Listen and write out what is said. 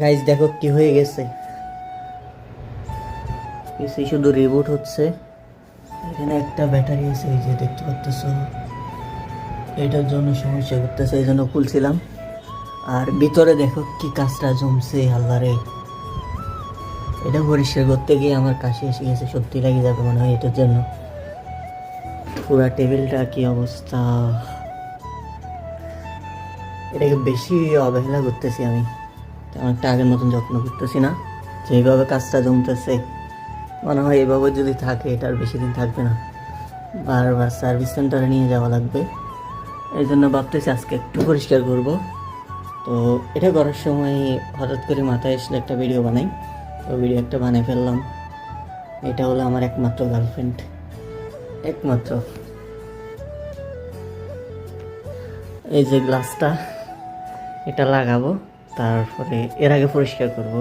Guys দেখো কি হয়ে গেছে। এসে শুধু রিবুট হচ্ছে। এখানে একটা ব্যাটারি আছে এই যে দেখতে পাচ্ছ এটার জন্য সমস্যা করতেছে এই জন্য খুলছিলাম। আর ভিতরে দেখো কি কাজটা জমছে আল্লাহরে এটা পরিষ্কার করতে গিয়ে আমার কাশি এসে গেছে সত্যি লাগে যাবে মনে হয় এটার জন্য। পুরা টেবিলটা কি অবস্থা। এটাকে বেশি অবহেলা করতেছি আমি। তেমন একটা আগের মতন যত্ন করতেছি না। যেভাবে কাজটা জমতেছে, মনে হয় এভাবে যদি থাকে, এটা আর বেশি দিন থাকবে না। বারবার সার্ভিস সেন্টারে নিয়ে যাওয়া লাগবে। এই জন্য ভাবতেছি আজকে একটু পরিষ্কার করব। তো এটা করার সময় হঠাৎ করে মাথায় আসলে একটা ভিডিও বানাই। তো ভিডিও একটা বানিয়ে ফেললাম। এটা হলো আমার একমাত্র গার্লফ্রেন্ড একমাত্র। এই যে গ্লাসটা এটা লাগাবো। তারপরে এর আগে পরিষ্কার করব।